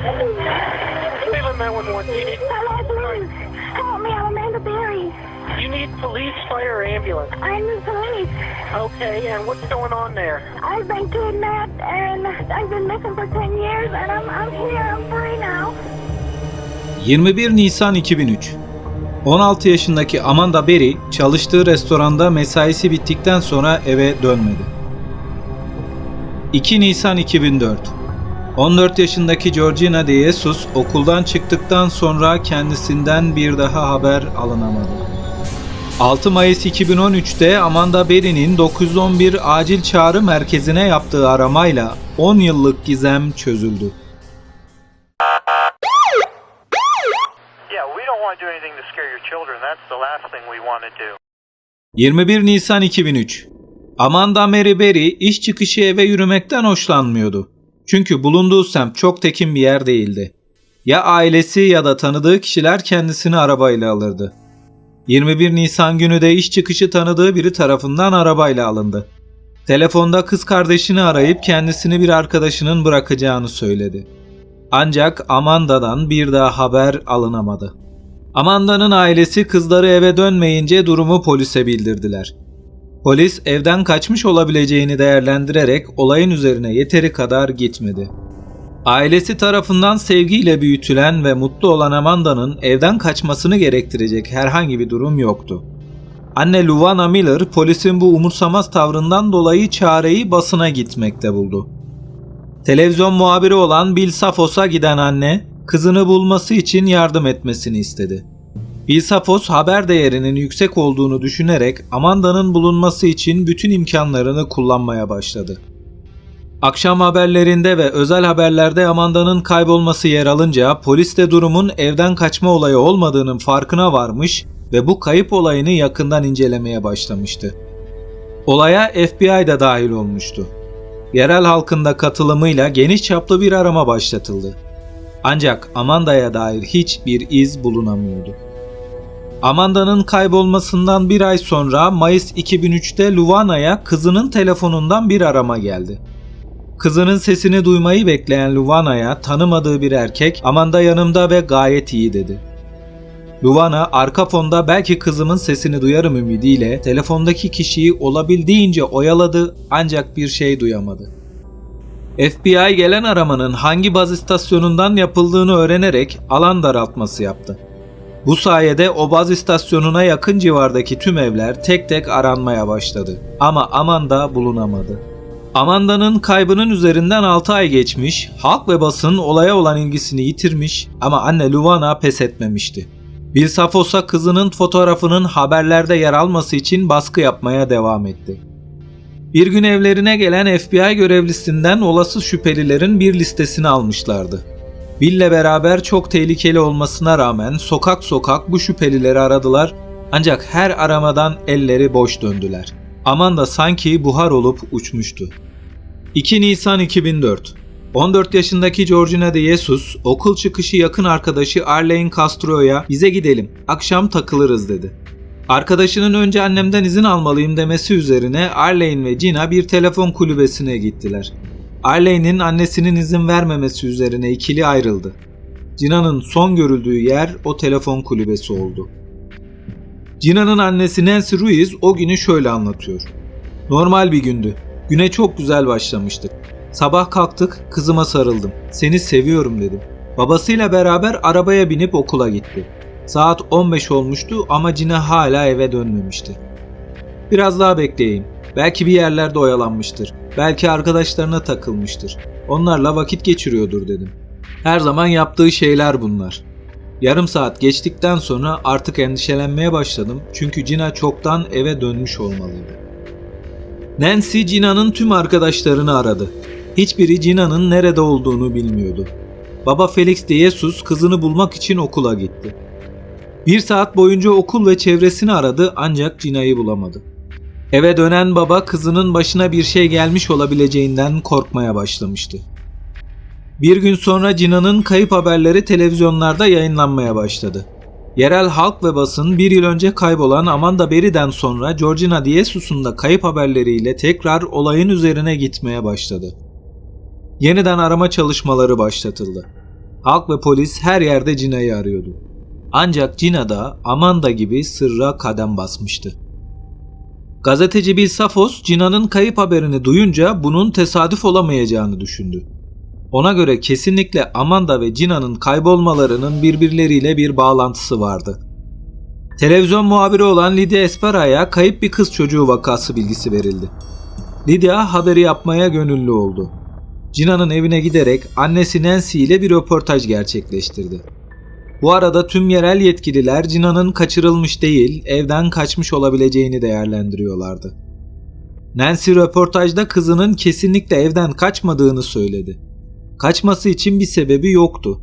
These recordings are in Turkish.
Cleveland 911, you need, Hello, please. Help me. I'm Amanda Berry. you need police, fire, ambulance. I'm the police. Okay, and what's going on there? I've been kidnapped and I've been missing for 10 years and I'm, I'm here. I'm free now. 21 Nisan 2003 16 yaşındaki Amanda Berry çalıştığı restoranda mesaisi bittikten sonra eve dönmedi. 2 Nisan 2004 14 yaşındaki Georgina De Jesus okuldan çıktıktan sonra kendisinden bir daha haber alınamadı. 6 Mayıs 2013'te Amanda Berry'nin 911 acil çağrı merkezine yaptığı aramayla 10 yıllık gizem çözüldü. Yeah, we don't want to do anything to scare your children. That's the last thing we want to do. 21 Nisan 2003 Amanda Mary Berry iş çıkışı eve yürümekten hoşlanmıyordu. Çünkü bulunduğu semt çok tekin bir yer değildi. Ya ailesi ya da tanıdığı kişiler kendisini arabayla alırdı. 21 Nisan günü de iş çıkışı tanıdığı biri tarafından arabayla alındı. Telefonda kız kardeşini arayıp kendisini bir arkadaşının bırakacağını söyledi. Ancak Amanda'dan bir daha haber alınamadı. Amanda'nın ailesi kızları eve dönmeyince durumu polise bildirdiler. Polis evden kaçmış olabileceğini değerlendirerek olayın üzerine yeteri kadar gitmedi. Ailesi tarafından sevgiyle büyütülen ve mutlu olan Amanda'nın evden kaçmasını gerektirecek herhangi bir durum yoktu. Anne Luvana Miller polisin bu umursamaz tavrından dolayı çareyi basına gitmekte buldu. Televizyon muhabiri olan Bill Safos'a giden anne, kızını bulması için yardım etmesini istedi. Bill Safos haber değerinin yüksek olduğunu düşünerek Amanda'nın bulunması için bütün imkanlarını kullanmaya başladı. Akşam haberlerinde ve özel haberlerde Amanda'nın kaybolması yer alınca polis de durumun evden kaçma olayı olmadığının farkına varmış ve bu kayıp olayını yakından incelemeye başlamıştı. Olaya FBI de dahil olmuştu. Yerel halkın da katılımıyla geniş çaplı bir arama başlatıldı. Ancak Amanda'ya dair hiçbir iz bulunamıyordu. Amanda'nın kaybolmasından bir ay sonra Mayıs 2003'te Luvana'ya kızının telefonundan bir arama geldi. Kızının sesini duymayı bekleyen Luvana'ya tanımadığı bir erkek Amanda yanımda ve gayet iyi dedi. Luvana arka fonda belki kızımın sesini duyarım ümidiyle telefondaki kişiyi olabildiğince oyaladı ancak bir şey duyamadı. FBI gelen aramanın hangi baz istasyonundan yapıldığını öğrenerek alan daraltması yaptı. Bu sayede o baz istasyonuna yakın civardaki tüm evler tek tek aranmaya başladı. Ama Amanda bulunamadı. Amanda'nın kaybının üzerinden 6 ay geçmiş, halk ve basın olaya olan ilgisini yitirmiş ama anne Luvana pes etmemişti. Bill Safos'a kızının fotoğrafının haberlerde yer alması için baskı yapmaya devam etti. Bir gün evlerine gelen FBI görevlisinden olası şüphelilerin bir listesini almışlardı. Bill'le beraber çok tehlikeli olmasına rağmen sokak sokak bu şüphelileri aradılar ancak her aramadan elleri boş döndüler. Amanda sanki buhar olup uçmuştu. 2 Nisan 2004 14 yaşındaki Georgina De Jesus okul çıkışı yakın arkadaşı Arlene Castro'ya bize gidelim akşam takılırız dedi. Arkadaşının önce annemden izin almalıyım demesi üzerine Arlene ve Gina bir telefon kulübesine gittiler. Arlene'in annesinin izin vermemesi üzerine ikili ayrıldı. Gina'nın son görüldüğü yer o telefon kulübesi oldu. Gina'nın annesi Nancy Ruiz o günü şöyle anlatıyor. Normal bir gündü. Güne çok güzel başlamıştık. Sabah kalktık, kızıma sarıldım. Seni seviyorum dedim. Babasıyla beraber arabaya binip okula gitti. Saat 15 olmuştu ama Cina hala eve dönmemişti. Biraz daha bekleyin. Belki bir yerlerde oyalanmıştır. Belki arkadaşlarına takılmıştır. Onlarla vakit geçiriyordur dedim. Her zaman yaptığı şeyler bunlar. Yarım saat geçtikten sonra artık endişelenmeye başladım çünkü Cina çoktan eve dönmüş olmalıydı. Nancy Cina'nın tüm arkadaşlarını aradı. Hiçbiri Cina'nın nerede olduğunu bilmiyordu. Baba Felix de Jesus kızını bulmak için okula gitti. Bir saat boyunca okul ve çevresini aradı ancak Cina'yı bulamadı. Eve dönen baba kızının başına bir şey gelmiş olabileceğinden korkmaya başlamıştı. Bir gün sonra Cina'nın kayıp haberleri televizyonlarda yayınlanmaya başladı. Yerel halk ve basın bir yıl önce kaybolan Amanda Berry'den sonra Georgina De Jesus'un da kayıp haberleriyle tekrar olayın üzerine gitmeye başladı. Yeniden arama çalışmaları başlatıldı. Halk ve polis her yerde Cina'yı arıyordu. Ancak Cina da Amanda gibi sırra kadem basmıştı. Gazeteci Bill Safos, Cina'nın kayıp haberini duyunca bunun tesadüf olamayacağını düşündü. Ona göre kesinlikle Amanda ve Cina'nın kaybolmalarının birbirleriyle bir bağlantısı vardı. Televizyon muhabiri olan Lydia Espera'ya kayıp bir kız çocuğu vakası bilgisi verildi. Lydia haberi yapmaya gönüllü oldu. Cina'nın evine giderek annesi Nancy ile bir röportaj gerçekleştirdi. Bu arada tüm yerel yetkililer Cina'nın kaçırılmış değil, evden kaçmış olabileceğini değerlendiriyorlardı. Nancy röportajda kızının kesinlikle evden kaçmadığını söyledi. Kaçması için bir sebebi yoktu.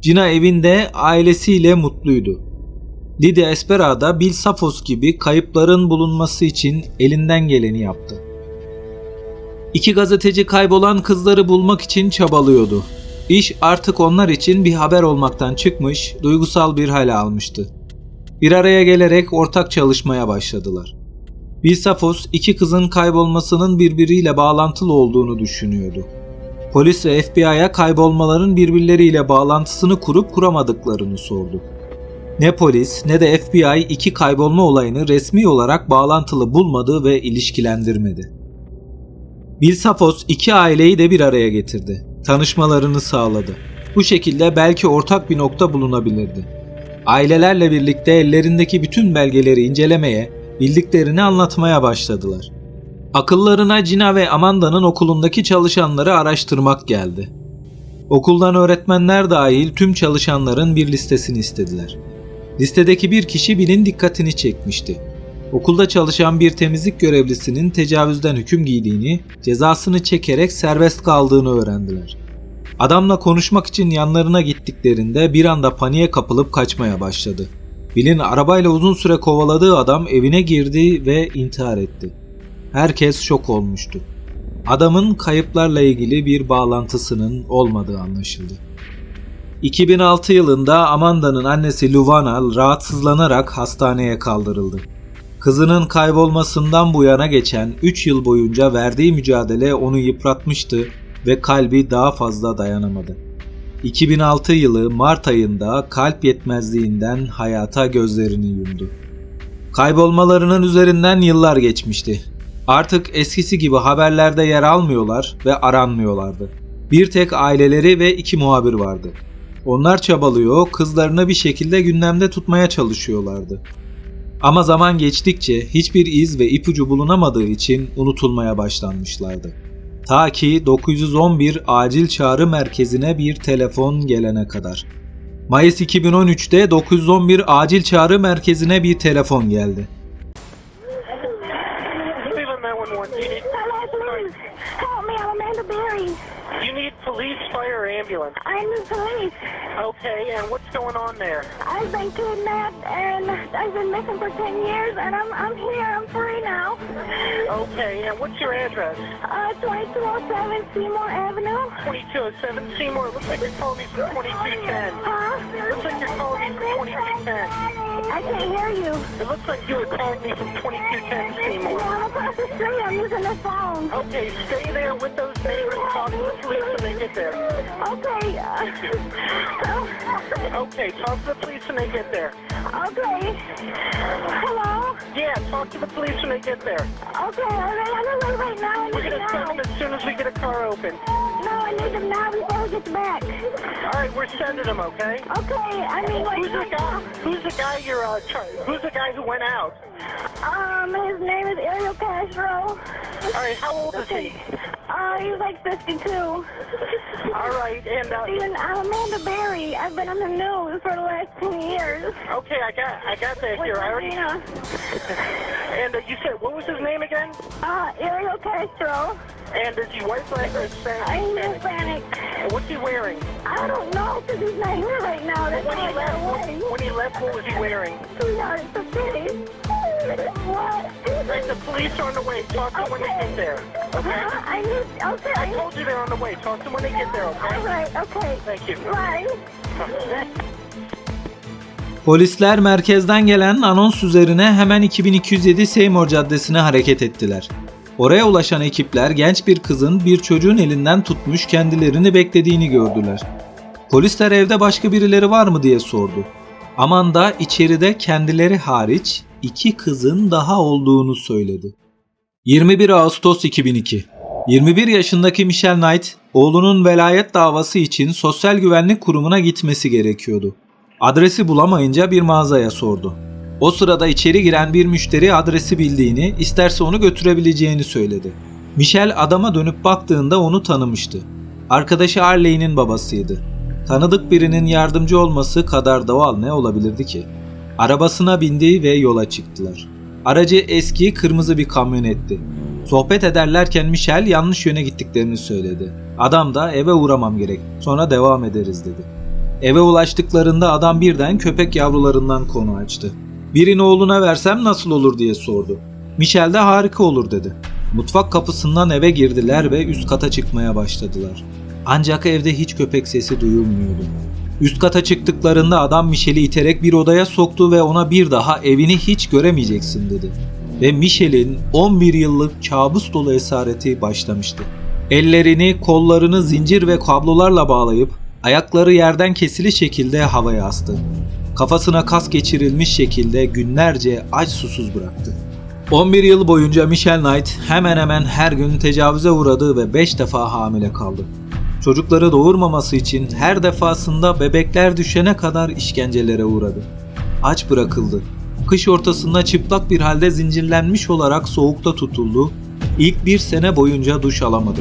Cina evinde ailesiyle mutluydu. Lydia Espera da Bill Safos gibi kayıpların bulunması için elinden geleni yaptı. İki gazeteci kaybolan kızları bulmak için çabalıyordu. İş artık onlar için bir haber olmaktan çıkmış, duygusal bir hale almıştı. Bir araya gelerek ortak çalışmaya başladılar. Bill Safos iki kızın kaybolmasının birbiriyle bağlantılı olduğunu düşünüyordu. Polis ve FBI'ya kaybolmaların birbirleriyle bağlantısını kurup kuramadıklarını sordu. Ne polis ne de FBI iki kaybolma olayını resmi olarak bağlantılı bulmadı ve ilişkilendirmedi. Bill Safos iki aileyi de bir araya getirdi. Tanışmalarını sağladı. Bu şekilde belki ortak bir nokta bulunabilirdi. Ailelerle birlikte ellerindeki bütün belgeleri incelemeye, bildiklerini anlatmaya başladılar. Akıllarına Gina ve Amanda'nın okulundaki çalışanları araştırmak geldi. Okuldan öğretmenler dahil tüm çalışanların bir listesini istediler. Listedeki bir kişi Bill'in dikkatini çekmişti. Okulda çalışan bir temizlik görevlisinin tecavüzden hüküm giydiğini, cezasını çekerek serbest kaldığını öğrendiler. Adamla konuşmak için yanlarına gittiklerinde bir anda paniğe kapılıp kaçmaya başladı. Bill'in arabayla uzun süre kovaladığı adam evine girdi ve intihar etti. Herkes şok olmuştu. Adamın kayıplarla ilgili bir bağlantısının olmadığı anlaşıldı. 2006 yılında Amanda'nın annesi Luvana rahatsızlanarak hastaneye kaldırıldı. Kızının kaybolmasından bu yana geçen 3 yıl boyunca verdiği mücadele onu yıpratmıştı ve kalbi daha fazla dayanamadı. 2006 yılı Mart ayında kalp yetmezliğinden hayata gözlerini yumdu. Kaybolmalarının üzerinden yıllar geçmişti. Artık eskisi gibi haberlerde yer almıyorlar ve aranmıyorlardı. Bir tek aileleri ve iki muhabir vardı. Onlar çabalıyor, kızlarını bir şekilde gündemde tutmaya çalışıyorlardı. Ama zaman geçtikçe hiçbir iz ve ipucu bulunamadığı için unutulmaya başlanmışlardı. Ta ki 911 acil çağrı merkezine bir telefon gelene kadar. Mayıs 2013'te 911 acil çağrı merkezine bir telefon geldi. Ambulance? I'm the police. Okay, and what's going on there? I've been kidnapped and I've been missing for 10 years and I'm, I'm here. I'm free now. Okay, and what's your address? Uh, 2207 Seymour Avenue. 2207 Seymour. Looks like you're calling me from 2210. Huh? Looks like you're calling me from 2210. I can't hear you. It looks like you were calling me from 2210 Seymour. I'm across the street. I'm using the phone. Okay, stay there with those neighbors. Talk to the police when they get there. Okay. Uh, Okay, talk to the police when they get there. okay. Hello? Yeah, talk to the police when they get there. Okay, all right. I'm on the way right now. I We're need gonna them send them as soon as we get a car open. No, I need them now before we get back. All right, we're sending them. Okay. Okay, I mean, like, Who's the guy? Who's the guy you're uh? Char- who's the guy who went out? Um, his name is Ariel Castro. All right, how old is he? Uh, he's like 52. All right, and uh, Steven, I'm Amanda Berry. I've been on the news for the last 10 years. okay, I got I got that With here. I already. Marina. And uh, you said what was his name again? Uh, Ariel Castro. And is he white, black, or Hispanic? I'm Hispanic. And what's he wearing? I don't know because he's not here right now. That's When why he I left, away. when he left, what was he wearing? Sweetheart, it's a pity. What? The police are on the way. Talk to them when they get there. Okay. Huh? I need, I okay. told you they're on the way. Talk to when they get there. All Okay. right, okay. Thank you. Bye. Polisler merkezden gelen anons üzerine hemen 2207 Seymour Caddesi'ne hareket ettiler. Oraya ulaşan ekipler genç bir kızın bir çocuğun elinden tutmuş kendilerini beklediğini gördüler. Polisler evde başka birileri var mı diye sordu. Amanda içeride kendileri hariç iki kızın daha olduğunu söyledi. 21 Ağustos 2002 21 yaşındaki Michelle Knight, oğlunun velayet davası için Sosyal Güvenlik Kurumu'na gitmesi gerekiyordu. Adresi bulamayınca bir mağazaya sordu. O sırada içeri giren bir müşteri adresi bildiğini, isterse onu götürebileceğini söyledi. Michelle adama dönüp baktığında onu tanımıştı. Arkadaşı Arley'nin babasıydı. Tanıdık birinin yardımcı olması kadar doğal ne olabilirdi ki? Arabasına bindi ve yola çıktılar. Aracı eski kırmızı bir kamyonetti. Sohbet ederlerken Michel yanlış yöne gittiklerini söyledi. Adam da eve uğramam gerek. Sonra devam ederiz dedi. Eve ulaştıklarında adam birden köpek yavrularından konu açtı. Birini oğluna versem nasıl olur diye sordu. Michel de harika olur dedi. Mutfak kapısından eve girdiler ve üst kata çıkmaya başladılar. Ancak evde hiç köpek sesi duyulmuyordu. Üst kata çıktıklarında adam Michel'i iterek bir odaya soktu ve ona bir daha evini hiç göremeyeceksin dedi. Ve Michel'in 11 yıllık kabus dolu esareti başlamıştı. Ellerini, kollarını zincir ve kablolarla bağlayıp ayakları yerden kesili şekilde havaya astı. Kafasına kas geçirilmiş şekilde günlerce aç susuz bıraktı. 11 yıl boyunca Michelle Knight hemen hemen her gün tecavüze uğradı ve 5 defa hamile kaldı. Çocukları doğurmaması için her defasında bebekler düşene kadar işkencelere uğradı. Aç bırakıldı. Kış ortasında çıplak bir halde zincirlenmiş olarak soğukta tutuldu. İlk bir sene boyunca duş alamadı.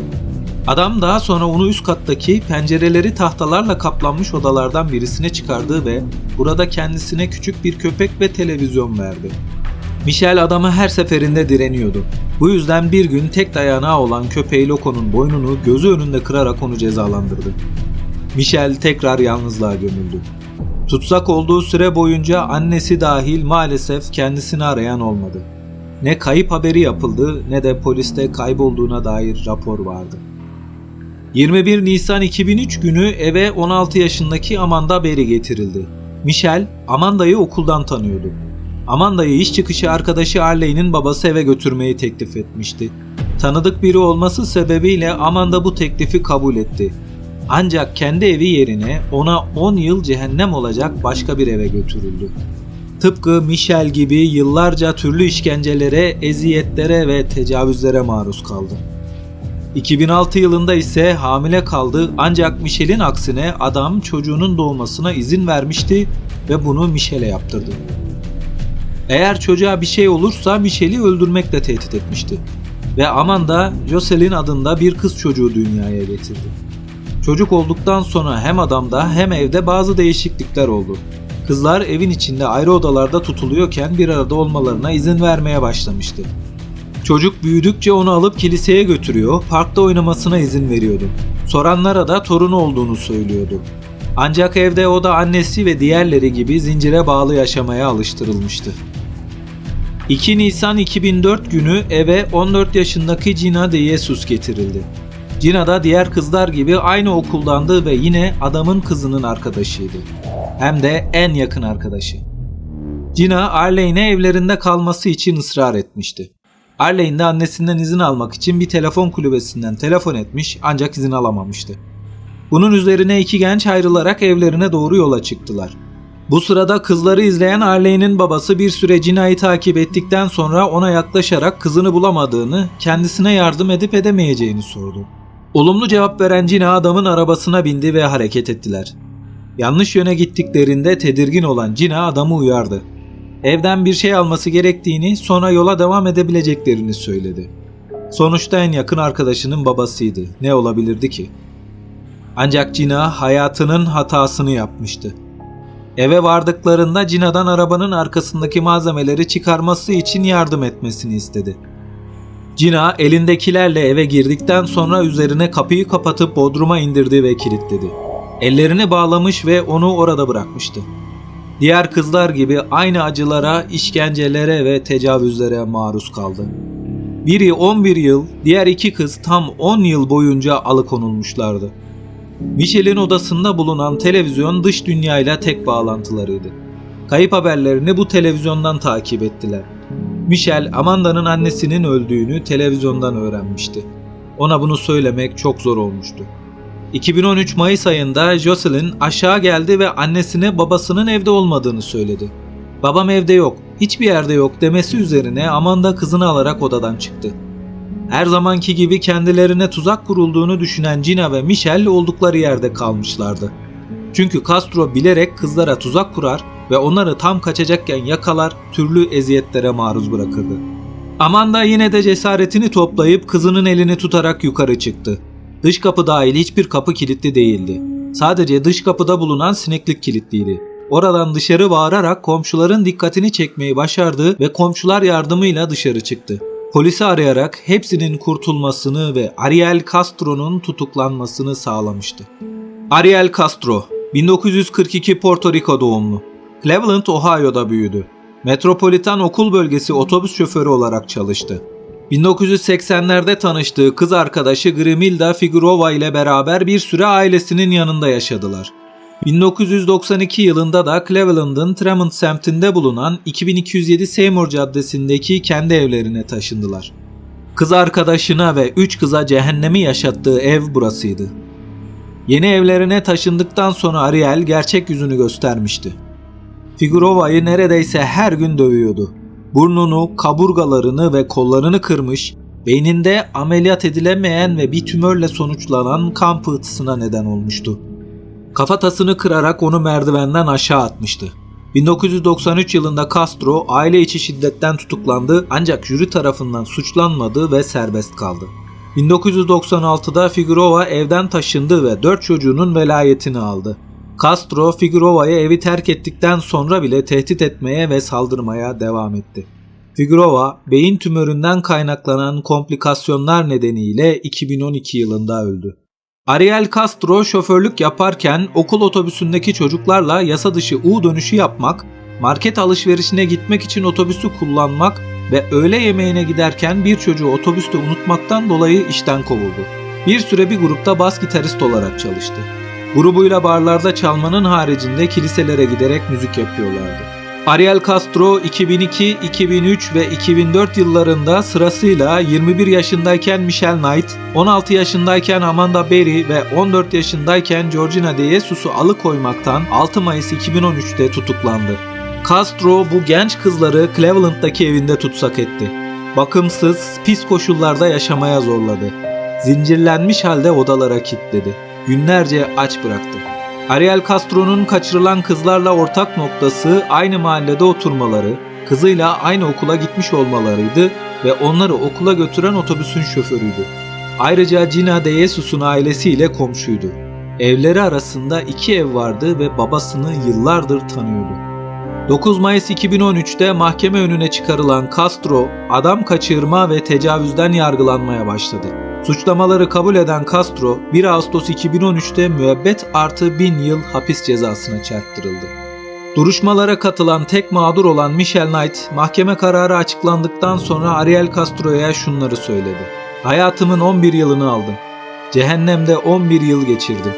Adam daha sonra onu üst kattaki pencereleri tahtalarla kaplanmış odalardan birisine çıkardı ve burada kendisine küçük bir köpek ve televizyon verdi. Michel adama her seferinde direniyordu. Bu yüzden bir gün tek dayanağı olan köpeği Loco'nun boynunu gözü önünde kırarak onu cezalandırdı. Michel tekrar yalnızlığa gömüldü. Tutsak olduğu süre boyunca annesi dahil maalesef kendisini arayan olmadı. Ne kayıp haberi yapıldı ne de poliste kaybolduğuna dair rapor vardı. 21 Nisan 2003 günü eve 16 yaşındaki Amanda Berry getirildi. Michel, Amanda'yı okuldan tanıyordu. Amanda'yı iş çıkışı arkadaşı Arley'nin babası eve götürmeyi teklif etmişti. Tanıdık biri olması sebebiyle Amanda bu teklifi kabul etti. Ancak kendi evi yerine ona 10 yıl cehennem olacak başka bir eve götürüldü. Tıpkı Michel gibi yıllarca türlü işkencelere, eziyetlere ve tecavüzlere maruz kaldı. 2006 yılında ise hamile kaldı ancak Michel'in aksine adam çocuğunun doğmasına izin vermişti ve bunu Michel'e yaptırdı. Eğer çocuğa bir şey olursa Michel'i öldürmekle tehdit etmişti. Ve Amanda, Jocelyn adında bir kız çocuğu dünyaya getirdi. Çocuk olduktan sonra hem adamda hem evde bazı değişiklikler oldu. Kızlar evin içinde ayrı odalarda tutuluyorken bir arada olmalarına izin vermeye başlamıştı. Çocuk büyüdükçe onu alıp kiliseye götürüyor, parkta oynamasına izin veriyordu. Soranlara da torunu olduğunu söylüyordu. Ancak evde o da annesi ve diğerleri gibi zincire bağlı yaşamaya alıştırılmıştı. 2 Nisan 2004 günü eve 14 yaşındaki Gina de Jesus getirildi. Gina da diğer kızlar gibi aynı okuldandı ve yine adamın kızının arkadaşıydı. Hem de en yakın arkadaşı. Gina Arlene'e evlerinde kalması için ısrar etmişti. Arlene de annesinden izin almak için bir telefon kulübesinden telefon etmiş ancak izin alamamıştı. Bunun üzerine iki genç ayrılarak evlerine doğru yola çıktılar. Bu sırada kızları izleyen Arlene'in babası bir süre Cina'yı takip ettikten sonra ona yaklaşarak kızını bulamadığını, kendisine yardım edip edemeyeceğini sordu. Olumlu cevap veren Cina adamın arabasına bindi ve hareket ettiler. Yanlış yöne gittiklerinde tedirgin olan Cina adamı uyardı. Evden bir şey alması gerektiğini, sonra yola devam edebileceklerini söyledi. Sonuçta en yakın arkadaşının babasıydı. Ne olabilirdi ki? Ancak Cina hayatının hatasını yapmıştı. Eve vardıklarında Cina'dan arabanın arkasındaki malzemeleri çıkarması için yardım etmesini istedi. Cina elindekilerle eve girdikten sonra üzerine kapıyı kapatıp bodruma indirdi ve kilitledi. Ellerini bağlamış ve onu orada bırakmıştı. Diğer kızlar gibi aynı acılara, işkencelere ve tecavüzlere maruz kaldı. Biri 11 yıl, diğer iki kız tam 10 yıl boyunca alıkonulmuşlardı. Michel'in odasında bulunan televizyon dış dünyayla tek bağlantılarıydı. Kayıp haberlerini bu televizyondan takip ettiler. Michel, Amanda'nın annesinin öldüğünü televizyondan öğrenmişti. Ona bunu söylemek çok zor olmuştu. 2013 Mayıs ayında Jocelyn aşağı geldi ve annesine babasının evde olmadığını söyledi. Babam evde yok, hiçbir yerde yok demesi üzerine Amanda kızını alarak odadan çıktı. Her zamanki gibi kendilerine tuzak kurulduğunu düşünen Gina ve Michelle oldukları yerde kalmışlardı. Çünkü Castro bilerek kızlara tuzak kurar ve onları tam kaçacakken yakalar, türlü eziyetlere maruz bırakırdı. Amanda yine de cesaretini toplayıp kızının elini tutarak yukarı çıktı. Dış kapı dahil hiçbir kapı kilitli değildi. Sadece dış kapıda bulunan sineklik kilitliydi. Oradan dışarı bağırarak komşuların dikkatini çekmeyi başardı ve komşular yardımıyla dışarı çıktı. Polisi arayarak hepsinin kurtulmasını ve Ariel Castro'nun tutuklanmasını sağlamıştı. Ariel Castro, 1942 Porto Rico doğumlu. Cleveland, Ohio'da büyüdü. Metropolitan Okul Bölgesi otobüs şoförü olarak çalıştı. 1980'lerde tanıştığı kız arkadaşı Grimilda Figurova ile beraber bir süre ailesinin yanında yaşadılar. 1992 yılında da Cleveland'ın Tremont semtinde bulunan 2207 Seymour Caddesi'ndeki kendi evlerine taşındılar. Kız arkadaşına ve 3 kıza cehennemi yaşattığı ev burasıydı. Yeni evlerine taşındıktan sonra Ariel gerçek yüzünü göstermişti. Figurova'yı neredeyse her gün dövüyordu. Burnunu, kaburgalarını ve kollarını kırmış, beyninde ameliyat edilemeyen ve bir tümörle sonuçlanan kan pıhtısına neden olmuştu. Kafatasını kırarak onu merdivenden aşağı atmıştı. 1993 yılında Castro aile içi şiddetten tutuklandı ancak jüri tarafından suçlanmadı ve serbest kaldı. 1996'da Figurova evden taşındı ve 4 çocuğunun velayetini aldı. Castro, Figurova'yı evi terk ettikten sonra bile tehdit etmeye ve saldırmaya devam etti. Figurova, beyin tümöründen kaynaklanan komplikasyonlar nedeniyle 2012 yılında öldü. Ariel Castro şoförlük yaparken okul otobüsündeki çocuklarla yasa dışı U dönüşü yapmak, market alışverişine gitmek için otobüsü kullanmak ve öğle yemeğine giderken bir çocuğu otobüste unutmaktan dolayı işten kovuldu. Bir süre bir grupta bas gitarist olarak çalıştı. Grubuyla barlarda çalmanın haricinde kiliselere giderek müzik yapıyorlardı. Ariel Castro 2002, 2003 ve 2004 yıllarında sırasıyla 21 yaşındayken Michelle Knight, 16 yaşındayken Amanda Berry ve 14 yaşındayken Georgina De Jesus'u alıkoymaktan 6 Mayıs 2013'te tutuklandı. Castro bu genç kızları Cleveland'daki evinde tutsak etti. Bakımsız, pis koşullarda yaşamaya zorladı. Zincirlenmiş halde odalara kilitledi. Günlerce aç bıraktı. Ariel Castro'nun kaçırılan kızlarla ortak noktası aynı mahallede oturmaları, kızıyla aynı okula gitmiş olmalarıydı ve onları okula götüren otobüsün şoförüydü. Ayrıca Gina De Jesus'un ailesiyle komşuydu. Evleri arasında iki ev vardı ve babasını yıllardır tanıyordu. 9 Mayıs 2013'te mahkeme önüne çıkarılan Castro, adam kaçırma ve tecavüzden yargılanmaya başladı. Suçlamaları kabul eden Castro 1 Ağustos 2013'te müebbet artı 1000 yıl hapis cezasına çarptırıldı. Duruşmalara katılan tek mağdur olan Michelle Knight mahkeme kararı açıklandıktan sonra Ariel Castro'ya şunları söyledi. Hayatımın 11 yılını aldım. Cehennemde 11 yıl geçirdim.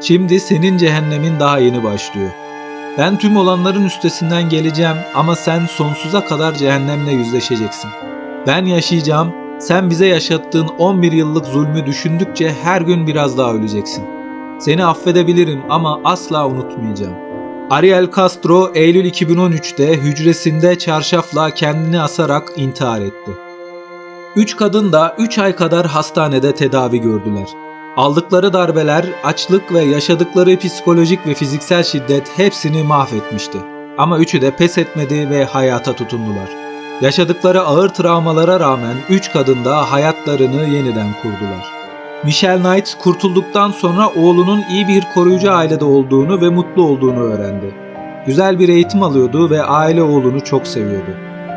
Şimdi senin cehennemin daha yeni başlıyor. Ben tüm olanların üstesinden geleceğim ama sen sonsuza kadar cehennemle yüzleşeceksin. Ben yaşayacağım sen bize yaşattığın 11 yıllık zulmü düşündükçe her gün biraz daha öleceksin. Seni affedebilirim ama asla unutmayacağım. Ariel Castro Eylül 2013'te hücresinde çarşafla kendini asarak intihar etti. Üç kadın da 3 ay kadar hastanede tedavi gördüler. Aldıkları darbeler, açlık ve yaşadıkları psikolojik ve fiziksel şiddet hepsini mahvetmişti. Ama üçü de pes etmedi ve hayata tutundular. Yaşadıkları ağır travmalara rağmen 3 kadın da hayatlarını yeniden kurdular. Michelle Knight kurtulduktan sonra oğlunun iyi bir koruyucu ailede olduğunu ve mutlu olduğunu öğrendi. Güzel bir eğitim alıyordu ve aile oğlunu çok seviyordu.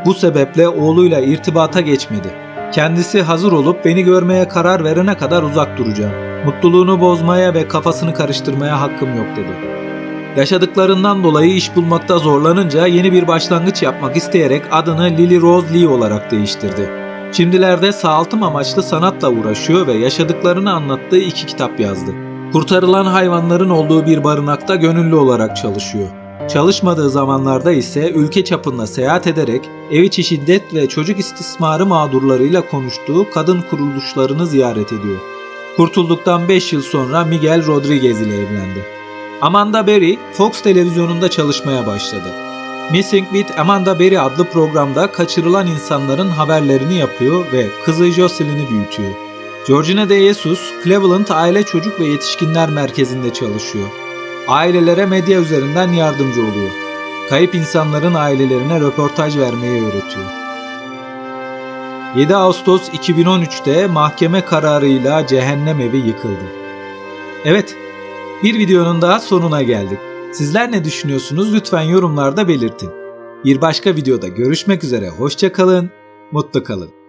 Bu sebeple oğluyla irtibata geçmedi. Kendisi hazır olup beni görmeye karar verene kadar uzak duracağım. Mutluluğunu bozmaya ve kafasını karıştırmaya hakkım yok dedi. Yaşadıklarından dolayı iş bulmakta zorlanınca yeni bir başlangıç yapmak isteyerek adını Lily Rose Lee olarak değiştirdi. Şimdilerde sağaltım amaçlı sanatla uğraşıyor ve yaşadıklarını anlattığı iki kitap yazdı. Kurtarılan hayvanların olduğu bir barınakta gönüllü olarak çalışıyor. Çalışmadığı zamanlarda ise ülke çapında seyahat ederek ev içi şiddet ve çocuk istismarı mağdurlarıyla konuştuğu kadın kuruluşlarını ziyaret ediyor. Kurtulduktan 5 yıl sonra Miguel Rodriguez ile evlendi. Amanda Berry, Fox televizyonunda çalışmaya başladı. Missing with Amanda Berry adlı programda kaçırılan insanların haberlerini yapıyor ve kızı Jocelyn'i büyütüyor. Georgina De Jesus, Cleveland Aile Çocuk ve Yetişkinler Merkezi'nde çalışıyor. Ailelere medya üzerinden yardımcı oluyor. Kayıp insanların ailelerine röportaj vermeyi öğretiyor. 7 Ağustos 2013'te mahkeme kararıyla Cehennem Evi yıkıldı. Evet, bir videonun daha sonuna geldik. Sizler ne düşünüyorsunuz lütfen yorumlarda belirtin. Bir başka videoda görüşmek üzere, hoşça kalın, mutlu kalın.